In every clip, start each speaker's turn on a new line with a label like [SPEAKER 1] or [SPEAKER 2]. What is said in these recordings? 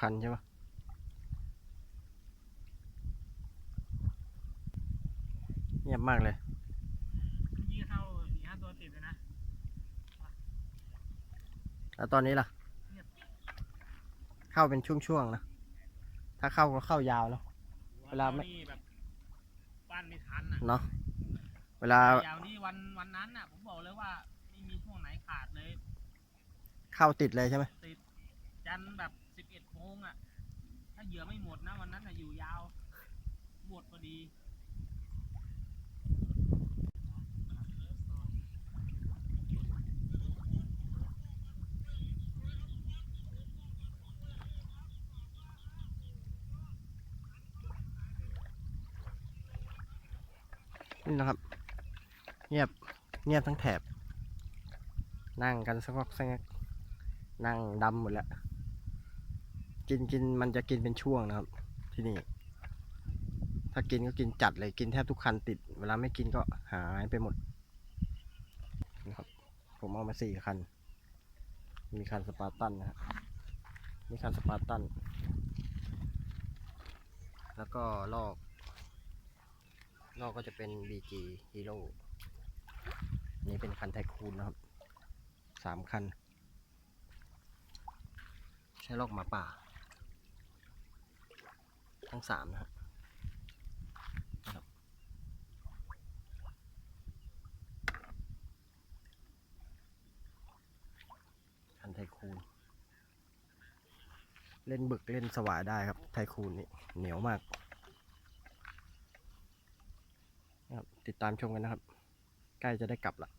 [SPEAKER 1] คันใช่ปะเงียบมากเลย
[SPEAKER 2] ยี่เข้าสี่ห้าตัวติดเลยนะ
[SPEAKER 1] แล้วตอนนี้ล่ะ เข้าเป็นช่วงๆนะ ถ้าเข้าก็เข้ายาวเนาะเวลาไม่
[SPEAKER 2] นี่แบบปั้นไม่ทันอะ
[SPEAKER 1] เนาะ เวลา
[SPEAKER 2] อย่างนี้วันวันนั้นน่ะผมบอกเลยว่าไม่มีช่วงไหนขาดเลย
[SPEAKER 1] เข้าติดเลยใช่ไหม
[SPEAKER 2] ติด จันทร์แบบสิบเอ็ดโมงอะ ถ้าเห ยื่อไม่หมดนะวันนั้นอะอยู่ยาว หมดพอดี
[SPEAKER 1] นี่นะครับ เงียบเงียบทั้งแถบ นั่งกันสักพักสักนั่งดำหมดแล้ว กินกินมันจะกินเป็นช่วงนะครับ ที่นี่ ถ้ากินก็กินจัดเลยกินแทบทุกคันติด เวลาไม่กินก็หายไปหมดนะครับผมเอามาสี่คัน มีคันสปาร์ตันนะฮะมีคันสปาร์ตัน แล้วก็ลอกนอกก็จะเป็น BG Hero อันนี้เป็นคันไทคูนนะครับสามคัน ใช้ลอกหมาป่า ทั้งสามนะครับคันไทคูน เล่นบึกเล่นสวายได้ครับไทคูนนี่เหนียวมากนะครับติดตามชมกันนะครับ ใกล้จะได้กลับละ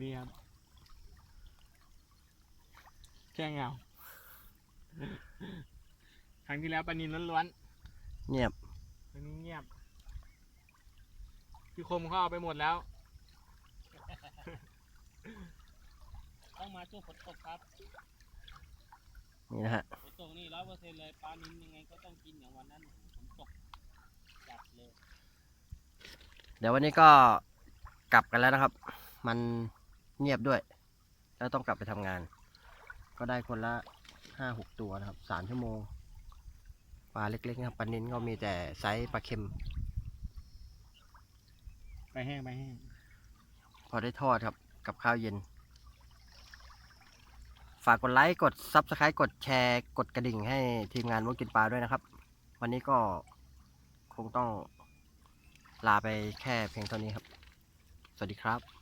[SPEAKER 2] มีครับ แค่เงา ครั้งที่แล้วปลานินล้วน
[SPEAKER 1] เงียบ
[SPEAKER 2] ๆครั้งนี้เงียบ พี่คมเขาเอาไปหมดแล้ว ต้องมาช่วงฝนตกครับ
[SPEAKER 1] นี่นะฮะ
[SPEAKER 2] ฝนตกนี่ร้อยเปอร์เซ็นต์เลยปลานินยังไงก็ต้องกินอย่างวันนั้นฝนตกจัดเลย
[SPEAKER 1] เดี๋ยววันนี้ก็กลับกันแล้วนะครับ มัน เงียบด้วย แล้วต้องกลับไปทำงาน ก็ได้คนละห้าหกตัวนะครับสามชั่วโมงปลาเล็กๆนะครับปลานินก็มีแต่ไซส์ปลาเค็ม
[SPEAKER 2] ไปแห้งไปแห้ง
[SPEAKER 1] พอได้ทอดครับกับข้าวเย็น ฝากกดไลค์กด Subscribe กดแชร์กดกระดิ่งให้ทีมงานมุกกินปลาด้วยนะครับ วันนี้ก็คงต้องลาไปแค่เพียงเท่านี้ครับ สวัสดีครับ